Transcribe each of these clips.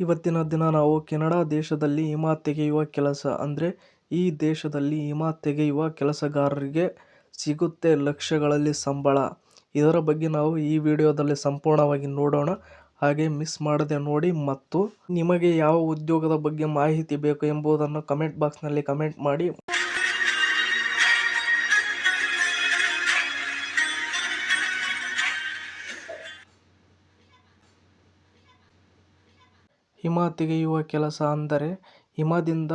ಇವತ್ತಿನ ದಿನ ನಾವು ಕೆನಡಾ ದೇಶದಲ್ಲಿ ಹಿಮ ತೆಗೆಯುವ ಕೆಲಸ. ಅಂದ್ರೆ, ಈ ದೇಶದಲ್ಲಿ ಹಿಮ ತೆಗೆಯುವ ಕೆಲಸಗಾರರಿಗೆ ಸಿಗುತ್ತೆ ಲಕ್ಷಗಳಲ್ಲಿ ಸಂಬಳ. ಇದರ ಬಗ್ಗೆ ನಾವು ಈ ವಿಡಿಯೋದಲ್ಲಿ ಸಂಪೂರ್ಣವಾಗಿ ನೋಡೋಣ. ಹಾಗೆ ಮಿಸ್ ಮಾಡದೆ ನೋಡಿ ಮತ್ತು ನಿಮಗೆ ಯಾವ ಉದ್ಯೋಗದ ಬಗ್ಗೆ ಮಾಹಿತಿ ಬೇಕು ಎಂಬುದನ್ನು ಕಮೆಂಟ್ ಬಾಕ್ಸ್ನಲ್ಲಿ ಕಮೆಂಟ್ ಮಾಡಿ. ಹಿಮ ತೆಗೆಯುವ ಕೆಲಸ ಅಂದರೆ ಹಿಮದಿಂದ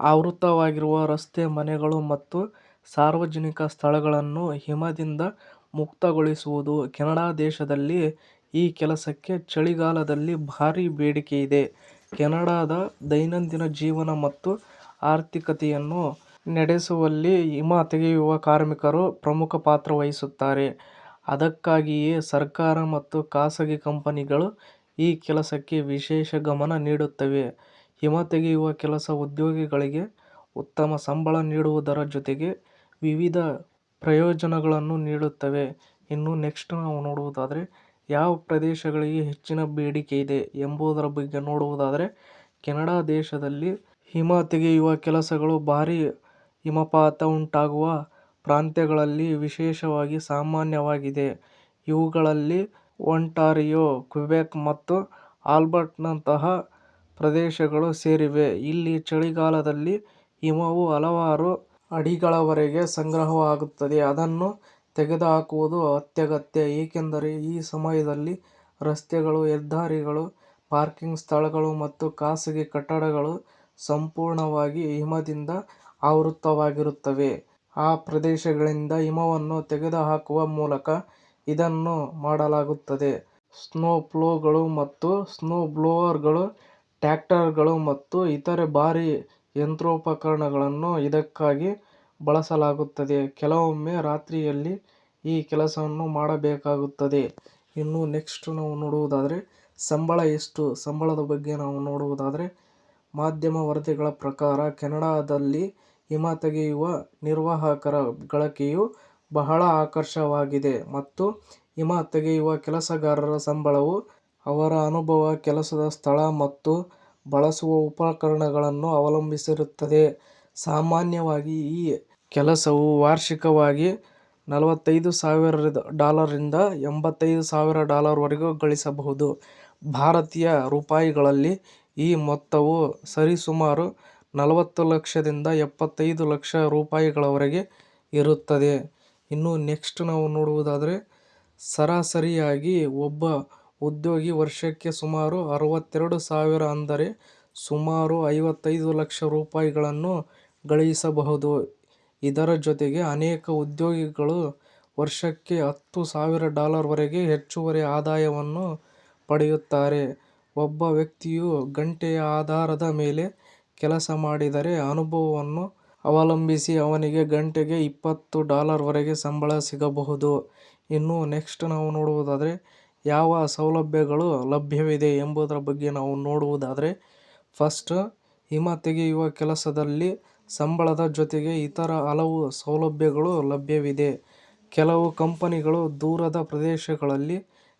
ಆವೃತವಾಗಿರುವ ರಸ್ತೆ, ಮನೆಗಳು ಮತ್ತು ಸಾರ್ವಜನಿಕ ಸ್ಥಳಗಳನ್ನು ಹಿಮದಿಂದ ಮುಕ್ತಗೊಳಿಸುವುದು. ಕೆನಡಾ ದೇಶದಲ್ಲಿ ಈ ಕೆಲಸಕ್ಕೆ ಚಳಿಗಾಲದಲ್ಲಿ ಭಾರಿ ಬೇಡಿಕೆ ಇದೆ. ಕೆನಡಾದ ದೈನಂದಿನ ಜೀವನ ಮತ್ತು ಆರ್ಥಿಕತೆಯನ್ನು ನಡೆಸುವಲ್ಲಿ ಹಿಮ ತೆಗೆಯುವ ಕಾರ್ಮಿಕರು ಪ್ರಮುಖ ಪಾತ್ರ ವಹಿಸುತ್ತಾರೆ. ಅದಕ್ಕಾಗಿಯೇ ಸರ್ಕಾರ ಮತ್ತು ಖಾಸಗಿ ಕಂಪನಿಗಳು ಈ ಕೆಲಸಕ್ಕೆ ವಿಶೇಷ ಗಮನ ನೀಡುತ್ತವೆ. ಹಿಮ ತೆಗೆಯುವ ಕೆಲಸ ಉದ್ಯೋಗಿಗಳಿಗೆ ಉತ್ತಮ ಸಂಬಳ ನೀಡುವುದರ ಜೊತೆಗೆ ವಿವಿಧ ಪ್ರಯೋಜನಗಳನ್ನು ನೀಡುತ್ತವೆ. ಇನ್ನು ನೆಕ್ಸ್ಟ್ ನಾವು ನೋಡುವುದಾದರೆ, ಯಾವ ಪ್ರದೇಶಗಳಿಗೆ ಹೆಚ್ಚಿನ ಬೇಡಿಕೆ ಇದೆ ಎಂಬುದರ ಬಗ್ಗೆ ನೋಡುವುದಾದರೆ, ಕೆನಡಾ ದೇಶದಲ್ಲಿ ಹಿಮ ತೆಗೆಯುವ ಕೆಲಸಗಳು ಭಾರಿ ಹಿಮಪಾತ ಉಂಟಾಗುವ ಪ್ರಾಂತ್ಯಗಳಲ್ಲಿ ವಿಶೇಷವಾಗಿ ಸಾಮಾನ್ಯವಾಗಿದೆ. ಇವುಗಳಲ್ಲಿ ಒಂಟಾರಿಯೋ, ಕ್ವಿಬೆಕ್ ಮತ್ತು ಆಲ್ಬರ್ಟ್ನಂತಹ ಪ್ರದೇಶಗಳು ಸೇರಿವೆ. ಇಲ್ಲಿ ಚಳಿಗಾಲದಲ್ಲಿ ಹಿಮವು ಹಲವಾರು ಅಡಿಗಳವರೆಗೆ ಸಂಗ್ರಹವಾಗುತ್ತದೆ. ಅದನ್ನು ತೆಗೆದುಹಾಕುವುದು ಅತ್ಯಗತ್ಯ, ಏಕೆಂದರೆ ಈ ಸಮಯದಲ್ಲಿ ರಸ್ತೆಗಳು, ಹೆದ್ದಾರಿಗಳು, ಪಾರ್ಕಿಂಗ್ ಸ್ಥಳಗಳು ಮತ್ತು ಖಾಸಗಿ ಕಟ್ಟಡಗಳು ಸಂಪೂರ್ಣವಾಗಿ ಹಿಮದಿಂದ ಆವೃತ್ತವಾಗಿರುತ್ತವೆ. ಆ ಪ್ರದೇಶಗಳಿಂದ ಹಿಮವನ್ನು ತೆಗೆದುಹಾಕುವ ಮೂಲಕ ಇದನ್ನು ಮಾಡಲಾಗುತ್ತದೆ. ಸ್ನೋ ಪ್ಲೊಗಳು ಮತ್ತು ಸ್ನೋ ಸ್ನೋಬ್ಲೋವರ್ಗಳು ಟ್ರ್ಯಾಕ್ಟರ್ಗಳು ಮತ್ತು ಇತರೆ ಭಾರೀ ಯಂತ್ರೋಪಕರಣಗಳನ್ನು ಇದಕ್ಕಾಗಿ ಬಳಸಲಾಗುತ್ತದೆ. ಕೆಲವೊಮ್ಮೆ ರಾತ್ರಿಯಲ್ಲಿ ಈ ಕೆಲಸವನ್ನು ಮಾಡಬೇಕಾಗುತ್ತದೆ. ಇನ್ನು ನೆಕ್ಸ್ಟ್ ನಾವು ನೋಡುವುದಾದರೆ, ಸಂಬಳ ಎಷ್ಟು? ಸಂಬಳದ ಬಗ್ಗೆ ನಾವು ನೋಡುವುದಾದರೆ, ಮಾಧ್ಯಮ ವರದಿಗಳ ಪ್ರಕಾರ ಕೆನಡಾದಲ್ಲಿ ಹಿಮ ತೆಗೆಯುವ ನಿರ್ವಾಹಕರ ಗಳಿಕೆಯು ಬಹಳ ಆಕರ್ಷಕವಾಗಿದೆ ಮತ್ತು ಹಿಮ ತೆಗೆಯುವ ಕೆಲಸಗಾರರ ಸಂಬಳವು ಅವರ ಅನುಭವ, ಕೆಲಸದ ಸ್ಥಳ ಮತ್ತು ಬಳಸುವ ಉಪಕರಣಗಳನ್ನು ಅವಲಂಬಿಸಿರುತ್ತದೆ. ಸಾಮಾನ್ಯವಾಗಿ ಈ ಕೆಲಸವು ವಾರ್ಷಿಕವಾಗಿ ನಲವತ್ತೈದು ಸಾವಿರ ಡಾಲರ್ರಿಂದ ಎಂಬತ್ತೈದು ಸಾವಿರ ಡಾಲರ್ವರೆಗೂ ಗಳಿಸಬಹುದು. ಭಾರತೀಯ ರೂಪಾಯಿಗಳಲ್ಲಿ ಈ ಮೊತ್ತವು ಸರಿಸುಮಾರು ನಲವತ್ತು ಲಕ್ಷದಿಂದ ಎಪ್ಪತ್ತೈದು ಲಕ್ಷ ರೂಪಾಯಿಗಳವರೆಗೆ ಇರುತ್ತದೆ. ಇನ್ನು ನೆಕ್ಸ್ಟ್ ನಾವು ನೋಡುವುದಾದರೆ ಸರಾಸರಿಯಾಗಿ ಒಬ್ಬ ಉದ್ಯೋಗಿ ವರ್ಷಕ್ಕೆ ಸುಮಾರು ಅರವತ್ತೆರಡು ಸಾವಿರ ಅಂದರೆ ಸುಮಾರು ಐವತ್ತೈದು ಲಕ್ಷ ರೂಪಾಯಿಗಳನ್ನು ಗಳಿಸಬಹುದು. ಇದರ ಜೊತೆಗೆ ಅನೇಕ ಉದ್ಯೋಗಿಗಳು ವರ್ಷಕ್ಕೆ ಹತ್ತು ಸಾವಿರ ಡಾಲರ್ವರೆಗೆ ಹೆಚ್ಚುವರಿ ಆದಾಯವನ್ನು ಪಡೆಯುತ್ತಾರೆ. ಒಬ್ಬ ವ್ಯಕ್ತಿಯು ಗಂಟೆಯ ಆಧಾರದ ಮೇಲೆ ಕೆಲಸ ಮಾಡಿದರೆ ಅನುಭವವನ್ನು ಅವಲಂಬಿಸಿ ಅವನಿಗೆ ಗಂಟೆಗೆ ಇಪ್ಪತ್ತು ಡಾಲರ್ವರೆಗೆ ಸಂಬಳ ಸಿಗಬಹುದು. ಇನ್ನು ನೆಕ್ಸ್ಟ್ ನಾವು ನೋಡುವುದಾದರೆ ಯಾವ ಸೌಲಭ್ಯಗಳು ಲಭ್ಯವಿದೆ ಎಂಬುದರ ಬಗ್ಗೆ ನಾವು ನೋಡುವುದಾದರೆ ಫಸ್ಟ್, ಹಿಮ ತೆಗೆಯುವ ಕೆಲಸದಲ್ಲಿ ಸಂಬಳದ ಜೊತೆಗೆ ಇತರ ಹಲವು ಸೌಲಭ್ಯಗಳು ಲಭ್ಯವಿದೆ. ಕೆಲವು ಕಂಪನಿಗಳು ದೂರದ ಪ್ರದೇಶಗಳಲ್ಲಿ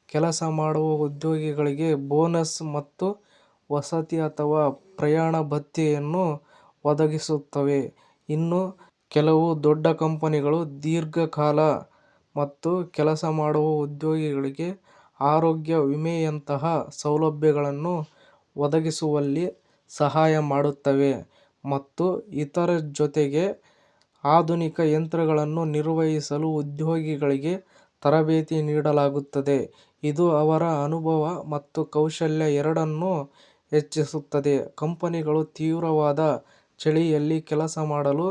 ಕೆಲಸ ಮಾಡುವ ಉದ್ಯೋಗಿಗಳಿಗೆ ಬೋನಸ್ ಮತ್ತು ವಸತಿ ಅಥವಾ ಪ್ರಯಾಣ ಭತ್ಯೆಯನ್ನು ಒದಗಿಸುತ್ತವೆ. ಇನ್ನು ಕೆಲವು ದೊಡ್ಡ ಕಂಪನಿಗಳು ದೀರ್ಘಕಾಲ ಮತ್ತು ಕೆಲಸ ಮಾಡುವ ಉದ್ಯೋಗಿಗಳಿಗೆ ಆರೋಗ್ಯ ವಿಮೆಯಂತಹ ಸೌಲಭ್ಯಗಳನ್ನು ಒದಗಿಸುವಲ್ಲಿ ಸಹಾಯ ಮಾಡುತ್ತವೆ ಮತ್ತು ಇತರ ಜೊತೆಗೆ ಆಧುನಿಕ ಯಂತ್ರಗಳನ್ನು ನಿರ್ವಹಿಸಲು ಉದ್ಯೋಗಿಗಳಿಗೆ ತರಬೇತಿ ನೀಡಲಾಗುತ್ತದೆ. ಇದು ಅವರ ಅನುಭವ ಮತ್ತು ಕೌಶಲ್ಯ ಎರಡನ್ನೂ ಹೆಚ್ಚಿಸುತ್ತದೆ. ಕಂಪನಿಗಳು ತೀವ್ರವಾದ ಚಳಿಯಲ್ಲಿ ಕೆಲಸ ಮಾಡಲು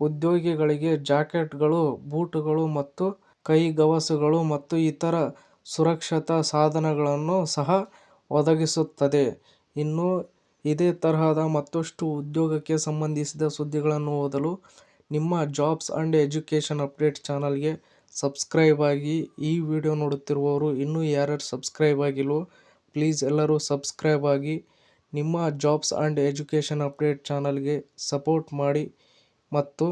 ಉದ್ಯೋಗಿಗಳಿಗೆ ಜಾಕೆಟ್ಗಳು, ಬೂಟುಗಳು ಮತ್ತು ಕೈಗವಸುಗಳು ಮತ್ತು ಇತರ ಸುರಕ್ಷತಾ ಸಾಧನಗಳನ್ನು ಸಹ ಒದಗಿಸುತ್ತದೆ. ಇನ್ನು ಇದೇ ತರಹದ ಮತ್ತಷ್ಟು ಉದ್ಯೋಗಕ್ಕೆ ಸಂಬಂಧಿಸಿದ ಸುದ್ದಿಗಳನ್ನು ಓದಲು ನಿಮ್ಮ ಜಾಬ್ಸ್ ಆ್ಯಂಡ್ ಎಜುಕೇಷನ್ ಅಪ್ಡೇಟ್ ಚಾನಲ್ಗೆ ಸಬ್ಸ್ಕ್ರೈಬ್ ಆಗಿ ಈ ವಿಡಿಯೋ ನೋಡುತ್ತಿರುವವರು ಇನ್ನೂ ಯಾರ್ಯಾರು ಸಬ್ಸ್ಕ್ರೈಬ್ ಆಗಿಲ್ವೋ ಪ್ಲೀಸ್ ಎಲ್ಲರೂ ಸಬ್ಸ್ಕ್ರೈಬ್ ಆಗಿ ನಿಮ್ಮ ಜಾಬ್ಸ್ ಆ್ಯಂಡ್ ಎಜುಕೇಷನ್ ಅಪ್ಡೇಟ್ ಚಾನಲ್ಗೆ ಸಪೋರ್ಟ್ ಮಾಡಿ ಮತ್ತು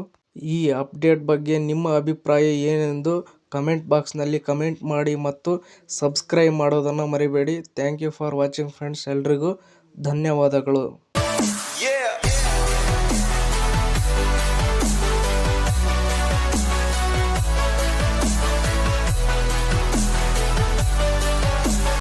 ಈ ಅಪ್ಡೇಟ್ ಬಗ್ಗೆ ನಿಮ್ಮ ಅಭಿಪ್ರಾಯ ಏನೆಂದು ಕಮೆಂಟ್ ಬಾಕ್ಸ್ನಲ್ಲಿ ಕಮೆಂಟ್ ಮಾಡಿ ಮತ್ತು ಸಬ್ಸ್ಕ್ರೈಬ್ ಮಾಡೋದನ್ನು ಮರಿಬೇಡಿ. Thank you for watching friends. ಎಲ್ರಿಗೂ ಧನ್ಯವಾದಗಳು.